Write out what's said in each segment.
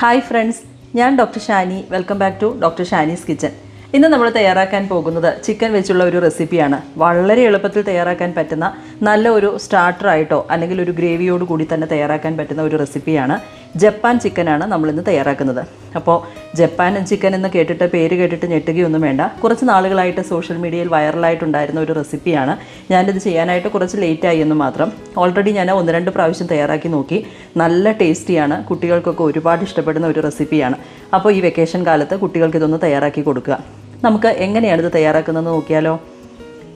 Hi friends ഞാൻ doctor Shani. Welcome back to doctor Shani's kitchen ഇന്ന് നമ്മൾ തയ്യാറാക്കാൻ പോകുന്നത് ചിക്കൻ വെച്ചുള്ള ഒരു റെസിപ്പിയാണ്. വളരെ എളുപ്പത്തിൽ തയ്യാറാക്കാൻ പറ്റുന്ന നല്ല ഒരു സ്റ്റാർട്ടറായിട്ടോ അല്ലെങ്കിൽ ഒരു ഗ്രേവിയോട് കൂടി തന്നെ തയ്യാറാക്കാൻ പറ്റുന്ന ഒരു റെസിപ്പിയാണ് ജപ്പാൻ ചിക്കനാണ് നമ്മളിന്ന് തയ്യാറാക്കുന്നത്. അപ്പോൾ ജപ്പാൻ ചിക്കൻ എന്ന് കേട്ടിട്ട് പേര് കേട്ടിട്ട് ഞെട്ടുകയൊന്നും വേണ്ട. കുറച്ച് നാളുകളായിട്ട് സോഷ്യൽ മീഡിയയിൽ വൈറലായിട്ടുണ്ടായിരുന്ന ഒരു റെസിപ്പിയാണ്. ഞാനിത് ചെയ്യാനായിട്ട് കുറച്ച് ലേറ്റായി എന്ന് മാത്രം. ഓൾറെഡി ഞാൻ ഒന്ന് രണ്ട് പ്രാവശ്യം തയ്യാറാക്കി നോക്കി. നല്ല ടേസ്റ്റിയാണ്. കുട്ടികൾക്കൊക്കെ ഒരുപാട് ഇഷ്ടപ്പെടുന്ന ഒരു റെസിപ്പിയാണ്. അപ്പോൾ ഈ വെക്കേഷൻ കാലത്ത് കുട്ടികൾക്ക് ഇതൊന്ന് തയ്യാറാക്കി കൊടുക്കുക. നമുക്ക് എങ്ങനെയാണ് ഇത് തയ്യാറാക്കുന്നതെന്ന് നോക്കിയാലോ?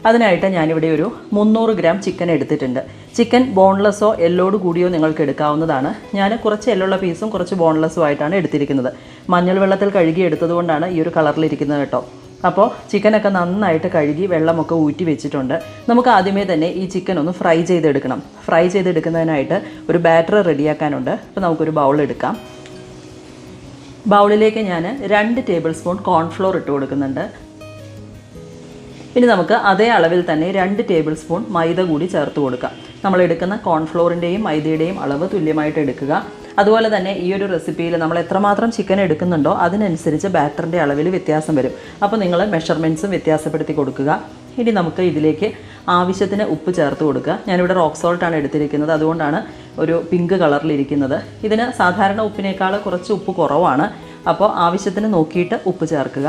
അതിനായിട്ട് ഞാനിവിടെ ഒരു മുന്നൂറ് ഗ്രാം ചിക്കൻ എടുത്തിട്ടുണ്ട്. ചിക്കൻ ബോൺലെസ്സോ എല്ലോട് കൂടിയോ നിങ്ങൾക്ക് എടുക്കാവുന്നതാണ്. ഞാൻ കുറച്ച് എല്ലുള്ള പീസും കുറച്ച് ബോൺലെസ്സും ആയിട്ടാണ് എടുത്തിരിക്കുന്നത്. മഞ്ഞൾ വെള്ളത്തിൽ കഴുകി എടുത്തതുകൊണ്ടാണ് ഈ ഒരു കളറിലിരിക്കുന്നത് കേട്ടോ. അപ്പോൾ ചിക്കനൊക്കെ നന്നായിട്ട് കഴുകി വെള്ളമൊക്കെ ഊറ്റി വെച്ചിട്ടുണ്ട്. നമുക്ക് ആദ്യമേ തന്നെ ഈ ചിക്കൻ ഒന്ന് ഫ്രൈ ചെയ്തെടുക്കണം. ഫ്രൈ ചെയ്തെടുക്കുന്നതിനായിട്ട് ഒരു ബാറ്റർ റെഡിയാക്കാനുണ്ട്. അപ്പോൾ നമുക്കൊരു ബൗൾ എടുക്കാം. ബൗളിലേക്ക് ഞാൻ രണ്ട് ടേബിൾ സ്പൂൺ കോൺഫ്ലോർ ഇട്ട് കൊടുക്കുന്നുണ്ട്. ഇനി നമുക്ക് അതേ അളവിൽ തന്നെ രണ്ട് ടേബിൾ സ്പൂൺ മൈദ കൂടി ചേർത്ത് കൊടുക്കാം. നമ്മൾ എടുക്കുന്ന കോൺഫ്ലോറിന്റെയും മൈദയുടെയും അളവ് തുല്യമായിട്ട് എടുക്കുക. അതുപോലെ തന്നെ ഈ ഒരു റെസിപ്പിയിൽ നമ്മൾ എത്രമാത്രം ചിക്കൻ എടുക്കുന്നുണ്ടോ അതിനനുസരിച്ച് ബാറ്ററിന്റെ അളവിൽ വ്യത്യാസം വരും. അപ്പോൾ നിങ്ങൾ മെഷർമെന്റ്സും വ്യത്യാസപ്പെടുത്തി കൊടുക്കുക. ഇനി നമുക്ക് ഇതിലേക്ക് ആവശ്യത്തിന് ഉപ്പ് ചേർത്ത് കൊടുക്കുക. ഞാനിവിടെ റോക്ക് സോൾട്ടാണ് എടുത്തിരിക്കുന്നത്. അതുകൊണ്ടാണ് ഒരു പിങ്ക് കളറിലിരിക്കുന്നത് ഇതിന് സാധാരണ ഉപ്പിനേക്കാൾ കുറച്ച് ഉപ്പ് കുറവാണ്. അപ്പോൾ ആവശ്യത്തിന് നോക്കിയിട്ട് ഉപ്പ് ചേർക്കുക.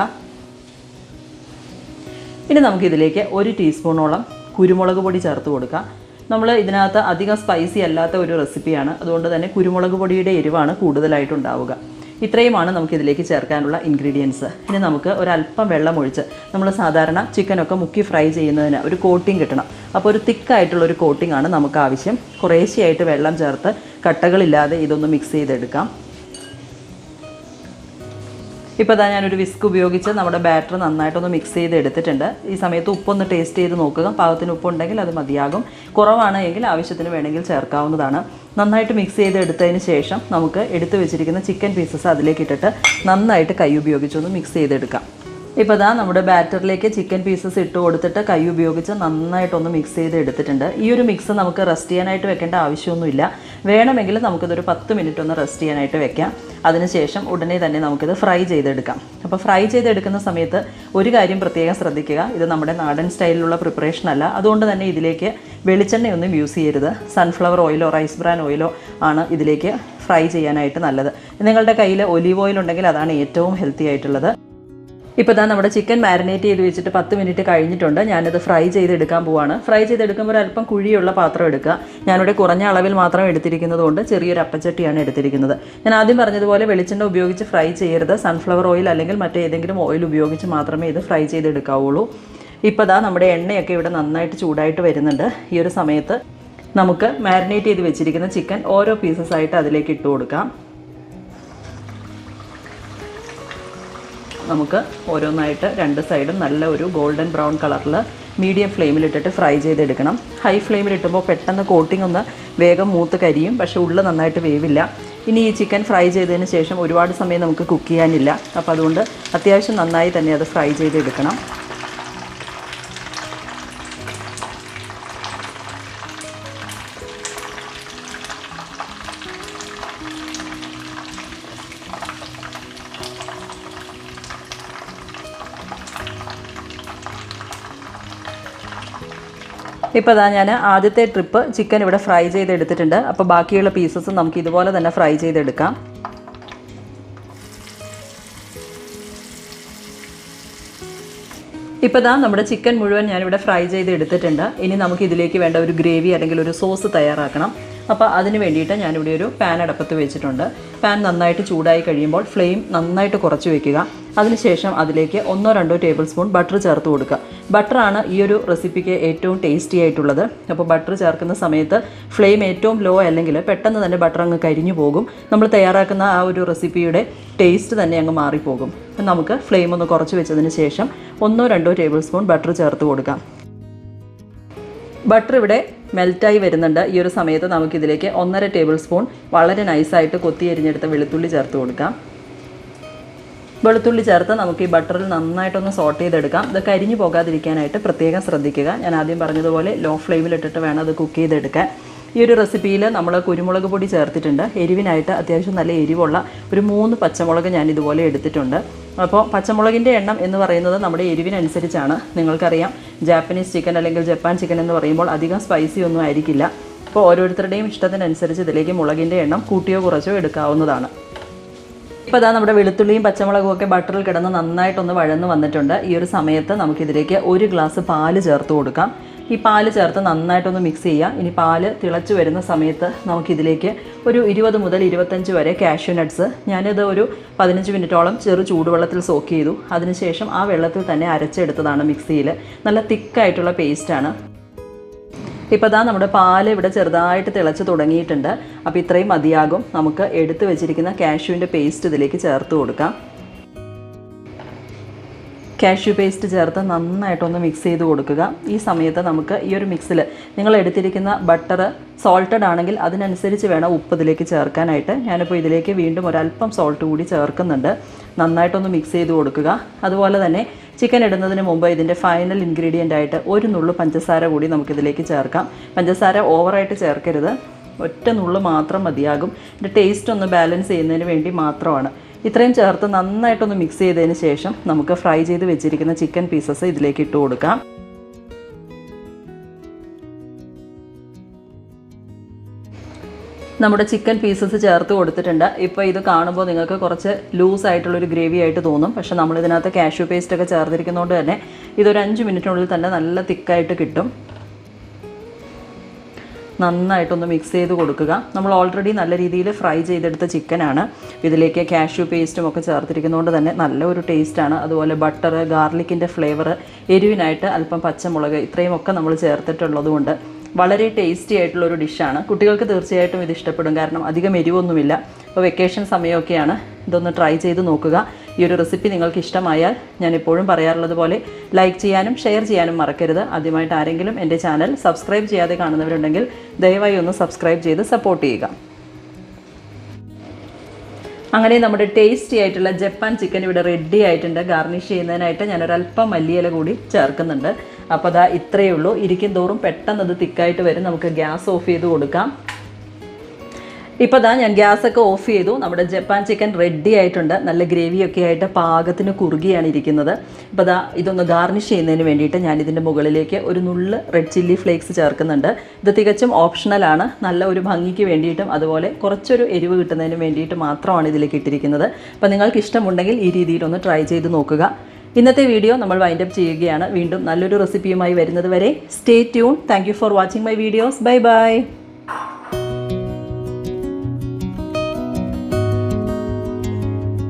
ഇനി നമുക്കിതിലേക്ക് ഒരു ടീസ്പൂണോളം കുരുമുളക് പൊടി ചേർത്ത് കൊടുക്കാം. നമ്മൾ ഇതിനകത്ത് അധികം സ്പൈസി അല്ലാത്ത ഒരു റെസിപ്പിയാണ് അതുകൊണ്ട് തന്നെ കുരുമുളക് പൊടിയുടെ എരിവാണ് കൂടുതലായിട്ടുണ്ടാവുക. ഇത്രയുമാണ് നമുക്കിതിലേക്ക് ചേർക്കാനുള്ള ഇൻഗ്രീഡിയൻസ് ഇനി നമുക്ക് ഒരല്പം വെള്ളം ഒഴിച്ച് നമ്മൾ സാധാരണ ചിക്കനൊക്കെ മുക്കി ഫ്രൈ ചെയ്യുന്നതിന് ഒരു കോട്ടിംഗ് കിട്ടണം. അപ്പോൾ ഒരു തിക്കായിട്ടുള്ള ഒരു കോട്ടിംഗ് ആണ് നമുക്ക് ആവശ്യം. കുറേശ്ശെയായിട്ട് വെള്ളം ചേർത്ത് കട്ടകളില്ലാതെ ഇതൊന്ന് മിക്സ് ചെയ്തെടുക്കാം. ഇപ്പോൾ ഇതാ ഞാനൊരു വിസ്ക് ഉപയോഗിച്ച് നമ്മുടെ ബാറ്റർ നന്നായിട്ടൊന്ന് മിക്സ് ചെയ്ത് എടുത്തിട്ടുണ്ട് ഈ സമയത്ത് ഉപ്പൊന്ന് ടേസ്റ്റ് ചെയ്ത് നോക്കുക. പാകത്തിന് ഉപ്പുണ്ടെങ്കിൽ അത് മതിയാകും. കുറവാണ് എങ്കിൽ ആവശ്യത്തിന് വേണമെങ്കിൽ ചേർക്കാവുന്നതാണ്. നന്നായിട്ട് മിക്സ് ചെയ്ത് എടുത്തതിന് ശേഷം നമുക്ക് എടുത്തു വെച്ചിരിക്കുന്ന ചിക്കൻ പീസസ് അതിലേക്ക് ഇട്ടിട്ട് നന്നായിട്ട് കൈ ഉപയോഗിച്ചൊന്ന് മിക്സ് ചെയ്തെടുക്കാം. ഇപ്പോൾ ഇതാ നമ്മുടെ ബാറ്ററിലേക്ക് ചിക്കൻ പീസസ് ഇട്ട് കൊടുത്തിട്ട് കൈ ഉപയോഗിച്ച് നന്നായിട്ടൊന്ന് മിക്സ് ചെയ്ത് എടുത്തിട്ടുണ്ട് ഈ ഒരു മിക്സ് നമുക്ക് റെസ്റ്റ് ചെയ്യാനായിട്ട് വെക്കേണ്ട ആവശ്യമൊന്നുമില്ല. വേണമെങ്കിൽ നമുക്കിതൊരു പത്ത് മിനിറ്റ് ഒന്ന് റെസ്റ്റ് ചെയ്യാനായിട്ട് വെക്കാം. അതിനുശേഷം ഉടനെ തന്നെ നമുക്കിത് ഫ്രൈ ചെയ്തെടുക്കാം. അപ്പോൾ ഫ്രൈ ചെയ്തെടുക്കുന്ന സമയത്ത് ഒരു കാര്യം പ്രത്യേകം ശ്രദ്ധിക്കുക. ഇത് നമ്മുടെ നാടൻ സ്റ്റൈലിലുള്ള പ്രിപ്പറേഷൻ അല്ല. അതുകൊണ്ട് തന്നെ ഇതിലേക്ക് വെളിച്ചെണ്ണയൊന്നും യൂസ് ചെയ്യരുത്. സൺഫ്ലവർ ഓയിലോ റൈസ് ബ്രാൻ ഓയിലോ ആണ് ഇതിലേക്ക് ഫ്രൈ ചെയ്യാനായിട്ട് നല്ലത്. നിങ്ങളുടെ കയ്യിൽ ഒലീവ് ഓയിൽ ഉണ്ടെങ്കിൽ അതാണ് ഏറ്റവും ഹെൽത്തി ആയിട്ടുള്ളത്. ഇപ്പോൾ ഇതാ നമ്മുടെ ചിക്കൻ മാരിനേറ്റ് ചെയ്ത് വെച്ചിട്ട് പത്ത് മിനിറ്റ് കഴിഞ്ഞിട്ടുണ്ട്. ഞാനത് ഫ്രൈ ചെയ്തെടുക്കാൻ പോവാണ്. ഫ്രൈ ചെയ്തെടുക്കുമ്പോൾ അല്പം കുഴിയുള്ള പാത്രം എടുക്കുക. ഞാനിവിടെ കുറഞ്ഞ അളവിൽ മാത്രം എടുത്തിരിക്കുന്നത് കൊണ്ട് ചെറിയൊരു അപ്പച്ചട്ടിയാണ് എടുത്തിരിക്കുന്നത്. ഞാൻ ആദ്യം പറഞ്ഞതുപോലെ വെളിച്ചെണ്ണ ഉപയോഗിച്ച് ഫ്രൈ ചെയ്യരുത്. സൺഫ്ലവർ ഓയിൽ അല്ലെങ്കിൽ മറ്റേതെങ്കിലും ഓയിൽ ഉപയോഗിച്ച് മാത്രമേ ഇത് ഫ്രൈ ചെയ്തെടുക്കാവുള്ളൂ. ഇപ്പോൾ ഇതാ നമ്മുടെ എണ്ണയൊക്കെ ഇവിടെ നന്നായിട്ട് ചൂടായിട്ട് വരുന്നുണ്ട്. ഈ ഒരു സമയത്ത് നമുക്ക് മാരിനേറ്റ് ചെയ്ത് വെച്ചിരിക്കുന്ന ചിക്കൻ ഓരോ പീസസ് ആയിട്ട് അതിലേക്ക് ഇട്ട് കൊടുക്കാം. നമുക്ക് ഓരോന്നായിട്ട് രണ്ട് സൈഡും നല്ല ഒരു ഗോൾഡൻ ബ്രൗൺ കളറിൽ മീഡിയം ഫ്ലെയിമിലിട്ടിട്ട് ഫ്രൈ ചെയ്തെടുക്കണം. ഹൈ ഫ്ലെയിമിലിട്ടുമ്പോൾ പെട്ടെന്ന് കോട്ടിംഗ് ഒന്ന് വേഗം മൂത്ത് കരിയും പക്ഷേ ഉള്ളിൽ നന്നായിട്ട് വേവില്ല. ഇനി ഈ ചിക്കൻ ഫ്രൈ ചെയ്തതിന് ശേഷം ഒരുപാട് സമയം നമുക്ക് കുക്ക് ചെയ്യാനില്ല. അപ്പോൾ അതുകൊണ്ട് അത്യാവശ്യം നന്നായി തന്നെ അത് ഫ്രൈ ചെയ്തെടുക്കണം. ഇപ്പോൾ അതാ ഞാൻ ആദ്യത്തെ ട്രിപ്പ് ചിക്കൻ ഇവിടെ ഫ്രൈ ചെയ്തെടുത്തിട്ടുണ്ട്. അപ്പോൾ ബാക്കിയുള്ള പീസസ് നമുക്ക് ഇതുപോലെ തന്നെ ഫ്രൈ ചെയ്തെടുക്കാം. ഇപ്പോൾ ദാ നമ്മുടെ ചിക്കൻ മുഴുവൻ ഞാനിവിടെ ഫ്രൈ ചെയ്ത് എടുത്തിട്ടുണ്ട് ഇനി നമുക്ക് ഇതിലേക്ക് വേണ്ട ഒരു ഗ്രേവി അല്ലെങ്കിൽ ഒരു സോസ് തയ്യാറാക്കണം. അപ്പോൾ അതിന് വേണ്ടിയിട്ട് ഞാനിവിടെ ഒരു പാൻ അടുപ്പത്ത് വെച്ചിട്ടുണ്ട്. പാൻ നന്നായിട്ട് ചൂടായി കഴിയുമ്പോൾ ഫ്ലെയിം നന്നായിട്ട് കുറച്ച് വെക്കുക. അതിനുശേഷം അതിലേക്ക് ഒന്നോ രണ്ടോ ടേബിൾ സ്പൂൺ ബട്ടർ ചേർത്ത് കൊടുക്കുക. ബട്ടറാണ് ഈ ഒരു റെസിപ്പിക്ക് ഏറ്റവും ടേസ്റ്റി ആയിട്ടുള്ളത്. അപ്പോൾ ബട്ടർ ചേർക്കുന്ന സമയത്ത് ഫ്ലെയിം ഏറ്റവും ലോ അല്ലെങ്കിൽ പെട്ടെന്ന് തന്നെ ബട്ടർ അങ്ങ് കരിഞ്ഞു പോകും. നമ്മൾ തയ്യാറാക്കുന്ന ആ ഒരു റെസിപ്പിയുടെ ടേസ്റ്റ് തന്നെ അങ്ങ് മാറിപ്പോകും. അപ്പം നമുക്ക് ഫ്ലെയിം ഒന്ന് കുറച്ച് വെച്ചതിന് ശേഷം ഒന്നോ രണ്ടോ ടേബിൾ സ്പൂൺ ബട്ടർ ചേർത്ത് കൊടുക്കാം. ബട്ടർ ഇവിടെ മെൽറ്റായി വരുന്നുണ്ട്. ഈ ഒരു സമയത്ത് നമുക്കിതിലേക്ക് ഒന്നര ടേബിൾ സ്പൂൺ വളരെ നൈസായിട്ട് കൊത്തി എരിഞ്ഞെടുത്ത വെളുത്തുള്ളി ചേർത്ത് കൊടുക്കാം. വെളുത്തുള്ളി ചേർത്ത് നമുക്ക് ഈ ബട്ടറിൽ നന്നായിട്ടൊന്ന് സോട്ട് ചെയ്തെടുക്കാം. ഇത് കരിഞ്ഞു പോകാതിരിക്കാനായിട്ട് പ്രത്യേകം ശ്രദ്ധിക്കുക. ഞാൻ ആദ്യം പറഞ്ഞതുപോലെ ലോ ഫ്ലെയിമിലിട്ടിട്ട് വേണം അത് കുക്ക് ചെയ്തെടുക്കാൻ. ഈ ഒരു റെസിപ്പിയിൽ നമ്മൾ കുരുമുളക് പൊടി ചേർത്തിട്ടുണ്ട്. എരിവിനായിട്ട് അത്യാവശ്യം നല്ല എരിവുള്ള ഒരു മൂന്ന് പച്ചമുളക് ഞാൻ ഇതുപോലെ എടുത്തിട്ടുണ്ട്. അപ്പോൾ പച്ചമുളകിന്റെ എണ്ണം എന്ന് പറയുന്നത് നമ്മുടെ എരിവിനനുസരിച്ചാണ്. നിങ്ങൾക്കറിയാം ജാപ്പനീസ് ചിക്കൻ അല്ലെങ്കിൽ ജപ്പാൻ ചിക്കൻ എന്ന് പറയുമ്പോൾ അധികം സ്പൈസി ഒന്നും ആയിരിക്കില്ല. അപ്പോൾ ഓരോരുത്തരുടെയും ഇഷ്ടത്തിനനുസരിച്ച് ഇതിലേക്ക് മുളകിന്റെ എണ്ണം കൂട്ടിയോ കുറച്ചോ എടുക്കാവുന്നതാണ്. ഇപ്പോൾ അതാ നമ്മുടെ വെളുത്തുള്ളിയും പച്ചമുളകും ഒക്കെ ബട്ടറിൽ കിടന്ന് നന്നായിട്ടൊന്ന് വഴന്ന് വന്നിട്ടുണ്ട്. ഈ ഒരു സമയത്ത് നമുക്കിതിലേക്ക് ഒരു ഗ്ലാസ് പാൽ ചേർത്ത് കൊടുക്കാം. ഈ പാൽ ചേർത്ത് നന്നായിട്ടൊന്ന് മിക്സ് ചെയ്യുക ഇനി പാൽ തിളച്ച് വരുന്ന സമയത്ത് നമുക്കിതിലേക്ക് ഒരു ഇരുപത് മുതൽ ഇരുപത്തഞ്ച് വരെ കാഷ്യൂ നട്ട്സ് ഞാനിത് ഒരു പതിനഞ്ച് മിനിറ്റോളം ചെറു ചൂടുവെള്ളത്തിൽ സോക്ക് ചെയ്തു. അതിനുശേഷം ആ വെള്ളത്തിൽ തന്നെ അരച്ചെടുത്തതാണ് മിക്സിയിൽ നല്ല തിക്കായിട്ടുള്ള പേസ്റ്റാണ് ഇപ്പോൾ ദാ നമ്മുടെ പാൽ ഇവിടെ ചെറുതായിട്ട് തിളച്ച് തുടങ്ങിയിട്ടുണ്ട്. അപ്പോൾ ഇത്രയും മതിയാകും. നമുക്ക് എടുത്തു വെച്ചിരിക്കുന്ന കാഷ്യൂവിന്റെ പേസ്റ്റ് ഇതിലേക്ക് ചേർത്ത് കൊടുക്കാം. കാഷ്യൂ പേസ്റ്റ് ചേർത്ത് നന്നായിട്ടൊന്ന് മിക്സ് ചെയ്ത് കൊടുക്കുക. ഈ സമയത്ത് നമുക്ക് ഈ ഒരു മിക്സിൽ നിങ്ങൾ എടുത്തിരിക്കുന്ന ബട്ടർ സോൾട്ടഡ് ആണെങ്കിൽ അതിനനുസരിച്ച് വേണം ഉപ്പ് ഇതിലേക്ക് ചേർക്കാനായിട്ട്. ഞാനിപ്പോൾ ഇതിലേക്ക് വീണ്ടും ഒരല്പം സോൾട്ട് കൂടി ചേർക്കുന്നുണ്ട്. നന്നായിട്ടൊന്ന് മിക്സ് ചെയ്ത് കൊടുക്കുക. അതുപോലെ തന്നെ ചിക്കൻ ഇടുന്നതിന് മുമ്പ് ഇതിന്റെ ഫൈനൽ ഇൻഗ്രീഡിയന്റ് ആയിട്ട് ഒരു നുള്ളു പഞ്ചസാര കൂടി നമുക്കിതിലേക്ക് ചേർക്കാം. പഞ്ചസാര ഓവറായിട്ട് ചേർക്കരുത്. ഒറ്റ നുള്ളു മാത്രം മതിയാകും. ഇതിന്റെ ടേസ്റ്റ് ഒന്ന് ബാലൻസ് ചെയ്യുന്നതിന് വേണ്ടി മാത്രമാണ്. ഇത്രയും ചേർത്ത് നന്നായിട്ടൊന്ന് മിക്സ് ചെയ്തതിന് ശേഷം നമുക്ക് ഫ്രൈ ചെയ്ത് വെച്ചിരിക്കുന്ന ചിക്കൻ പീസസ് ഇതിലേക്ക് ഇട്ട് കൊടുക്കാം. നമ്മുടെ ചിക്കൻ പീസസ് ചേർത്ത് കൊടുത്തിട്ടുണ്ട്. ഇപ്പോൾ ഇത് കാണുമ്പോൾ നിങ്ങൾക്ക് കുറച്ച് ലൂസ് ആയിട്ടുള്ളൊരു ഗ്രേവി ആയിട്ട് തോന്നും. പക്ഷേ നമ്മൾ ഇതിനകത്ത് കാഷ്യൂ പേസ്റ്റ് ഒക്കെ ചേർത്തിരിക്കുന്നതുകൊണ്ട് തന്നെ ഇതൊരു അഞ്ച് മിനിറ്റിനുള്ളിൽ തന്നെ നല്ല തിക്കായിട്ട് കിട്ടും. നന്നായിട്ടൊന്ന് മിക്സ് ചെയ്ത് കൊടുക്കുക. നമ്മൾ ഓൾറെഡി നല്ല രീതിയിൽ ഫ്രൈ ചെയ്തെടുത്ത ചിക്കനാണ് ഇതിലേക്ക് കാഷ്യു പേസ്റ്റും ഒക്കെ ചേർത്തിരിക്കുന്നതുകൊണ്ട് തന്നെ നല്ല ഒരു ടേസ്റ്റാണ് അതുപോലെ ബട്ടർ ഗാർലിക്കിന്റെ ഫ്ലേവർ എരിവിനായിട്ട് അല്പം പച്ചമുളക് ഇത്രയും ഒക്കെ നമ്മൾ ചേർത്തിട്ടുള്ളതുകൊണ്ട് വളരെ ടേസ്റ്റി ആയിട്ടുള്ള ഒരു ഡിഷാണ് കുട്ടികൾക്ക് തീർച്ചയായിട്ടും ഇത് ഇഷ്ടപ്പെടും. കാരണം അധികം എരിവൊന്നുമില്ല. അപ്പോൾ വെക്കേഷൻ സമയമൊക്കെയാണ്. ഇതൊന്ന് ട്രൈ ചെയ്ത് നോക്കുക. ഈ ഒരു റെസിപ്പി നിങ്ങൾക്ക് ഇഷ്ടമായാൽ ഞാൻ എപ്പോഴും പറയാറുള്ളത് പോലെ ലൈക്ക് ചെയ്യാനും ഷെയർ ചെയ്യാനും മറക്കരുത്. ആദ്യമായിട്ട് ആരെങ്കിലും എന്റെ ചാനൽ സബ്സ്ക്രൈബ് ചെയ്യാതെ കാണുന്നവരുണ്ടെങ്കിൽ ദയവായി ഒന്ന് സബ്സ്ക്രൈബ് ചെയ്ത് സപ്പോർട്ട് ചെയ്യുക. അങ്ങനെ നമ്മുടെ ടേസ്റ്റി ആയിട്ടുള്ള ജപ്പാൻ ചിക്കൻ ഇവിടെ റെഡി ആയിട്ടുണ്ട്. ഗാർണിഷ് ചെയ്യുന്നതിനായിട്ട് ഞാനൊരല്പം മല്ലിയില കൂടി ചേർക്കുന്നുണ്ട്. അപ്പോൾ അതാ ഇത്രയേ ഉള്ളൂ. ഇരിക്കും തോറും പെട്ടെന്ന് അത് തിക്കായിട്ട് വരും. നമുക്ക് ഗ്യാസ് ഓഫ് ചെയ്ത് കൊടുക്കാം. ഇപ്പോൾ ദാ ഞാൻ ഗ്യാസൊക്കെ ഓഫ് ചെയ്തു. നമ്മുടെ ജപ്പാൻ ചിക്കൻ റെഡി ആയിട്ടുണ്ട്. നല്ല ഗ്രേവിയൊക്കെ ആയിട്ട് പാകത്തിന് കുറുകിയാണ് ഇരിക്കുന്നത്. ഇപ്പോൾ ദാ ഇതൊന്ന് ഗാർണിഷ് ചെയ്യുന്നതിന് വേണ്ടിയിട്ട് ഞാൻ ഇതിന്റെ മുകളിലേക്ക് ഒരു നുള്ള് റെഡ് ചില്ലി ഫ്ലേക്സ് ചേർക്കുന്നുണ്ട്. ഇത് തികച്ചും ഓപ്ഷണലാണ് നല്ല ഒരു ഭംഗിക്ക് വേണ്ടിയിട്ടും അതുപോലെ കുറച്ചൊരു എരിവ് കിട്ടുന്നതിന് വേണ്ടിയിട്ട് മാത്രമാണ് ഇതിലേക്ക് ഇട്ടിരിക്കുന്നത്. അപ്പോൾ നിങ്ങൾക്ക് ഇഷ്ടമുണ്ടെങ്കിൽ ഈ രീതിയിലൊന്ന് ട്രൈ ചെയ്ത് നോക്കുക. ഇന്നത്തെ വീഡിയോ നമ്മൾ വൈൻഡപ്പ് ചെയ്യുകയാണ്. വീണ്ടും നല്ലൊരു റെസിപ്പിയുമായി വരുന്നത് വരെ. Stay tune thank for watching my videos bye bye